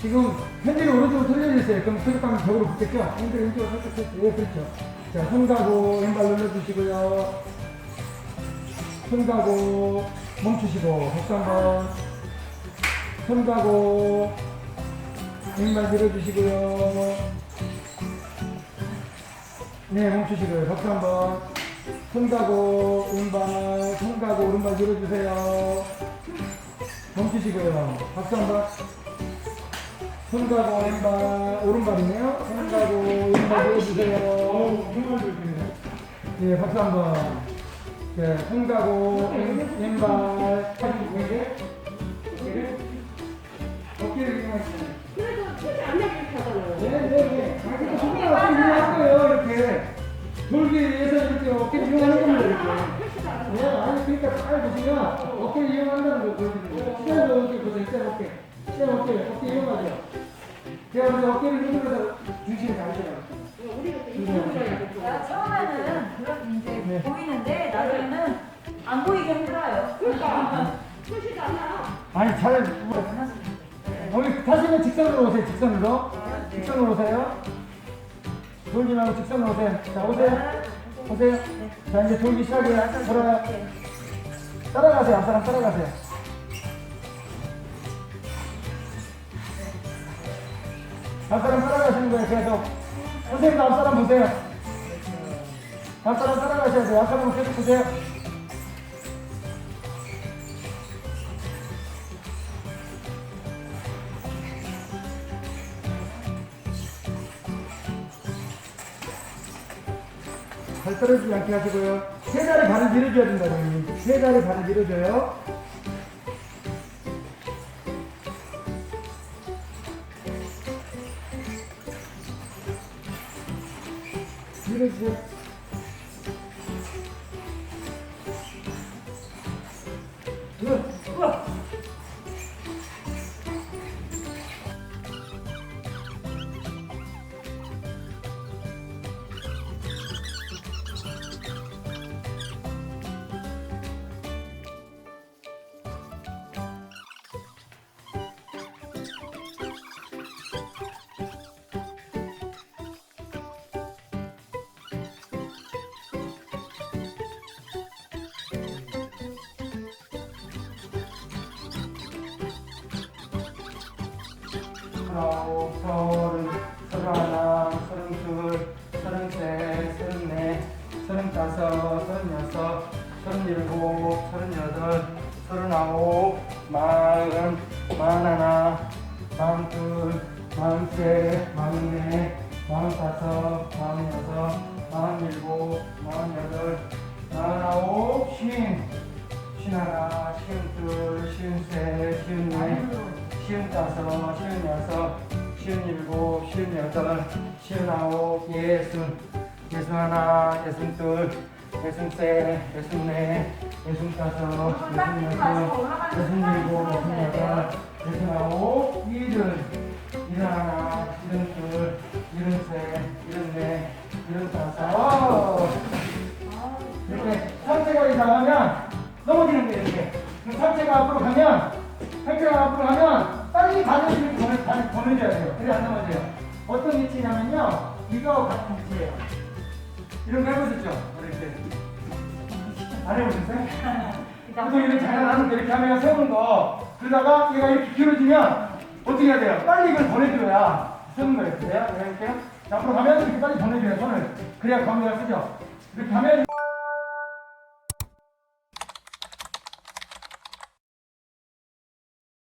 지금 핸들이 오른쪽으로 있어요. 그럼 표적감이 벽으로 붙겠죠? 핸들 왼쪽으로 살짝 살짝. 예, 그렇죠. 자, 손 가고 왼발 눌러주시고요. 손 가고 멈추시고 박수 한번. 손 가고 왼발 밀어주시고요. 네, 멈추시고요. 박수 한번. 손 가고 왼발, 손 가고 오른발 밀어주세요. 멈추시고요. 박수 한번. 손 가고 왼발, 오른발이네요. 손 가고 왼발 밀어주세요. 예, 박수 한번. 네, 손 가고 왼- 왼발, 왼발. 어깨를 이용하시면 그래도 틀이 안 나게 이렇게 하잖아요. 네 네 네. 아, 근데 정말 어깨 이용할 거예요, 이렇게. 돌기 위해서 이렇게 어깨를 이용하는 겁니다, 이렇게. 네, 아니, 그러니까 잘 보시면 어깨를 이용한다는 걸 보여드리는 거예요. 시작 어깨 보세요, 시작 어깨. 시작 어깨, 어깨 이용하죠. 제가 먼저 어깨를 누르면서 중심을. 야, 처음에는 그런 이제 네. 보이는데 나중에는 안 보이게. 그러니까 나. 아니, 잘, 거기 다시는 직선으로 오세요, 직선으로. 네. 직선으로 오세요. 돌지 말고 직선으로 오세요. 자, 오세요. 오세요. 자, 이제 돌기 시작이에요. 돌아요. 따라가세요. 앞사람 따라가세요. 앞사람 따라가시는 거예요. 계속. 선생님도 앞사람 보세요. 앞사람 따라가셔야 돼요. 앞 사람 계속 보세요. 발 떨어지지 않게 하시고요. 세 자리 발을 밀어줘야 된다고요. 세 자리 발을 밀어줘요. 밀 아홉, 서른, 서른하나, 서른둘, 서른셋, 서른넷, 서른다섯, 서른여섯, 서른일곱, 서른여덟, 서른아홉, 마흔, 마흔하나, 마흔둘, 마흔셋, 마흔넷, 마흔다섯, 마흔여섯, 마흔일곱, 마흔여덟, 마흔아홉, 쉰, 쉰하나, 쉰둘, 쉰셋, 쉰넷, 시은 다섯, 시은 여섯, 시은 일곱, 시은 여덟, 시은 아홉, 예순, 예순 하나, 예순 둘, 예순 셋, 예순 넷, 예순 다섯, 예순 여섯, 예순 일곱, 예순 여덟, 예순 아홉, 일흔, 일흔 하나, 일흔 둘, 일흔 셋, 일흔 넷, 일흔 다섯. 이렇게 상체가 이상하면 넘어지는 거예요, 이렇게. 상체가 앞으로 가면 상체가 앞으로 가면 빨리 이렇게 보내, 반, 보내줘야 돼요. 그래 안 넘어져요. 어떤 위치냐면요. 이거와 같은 위치예요. 이런 거 해보셨죠? 이렇게. 안 해보셨어요? 보통 이렇게 장난하는 거 이렇게 하면 세우는 거. 그러다가 얘가 이렇게 길어지면 어떻게 해야 돼요? 빨리 이걸 보내줘야 세우는 거예요. 그래요? 네, 이렇게. 앞으로 가면 이렇게 빨리 보내줘요, 손을. 그래야 광대가 쓰죠. 이렇게 하면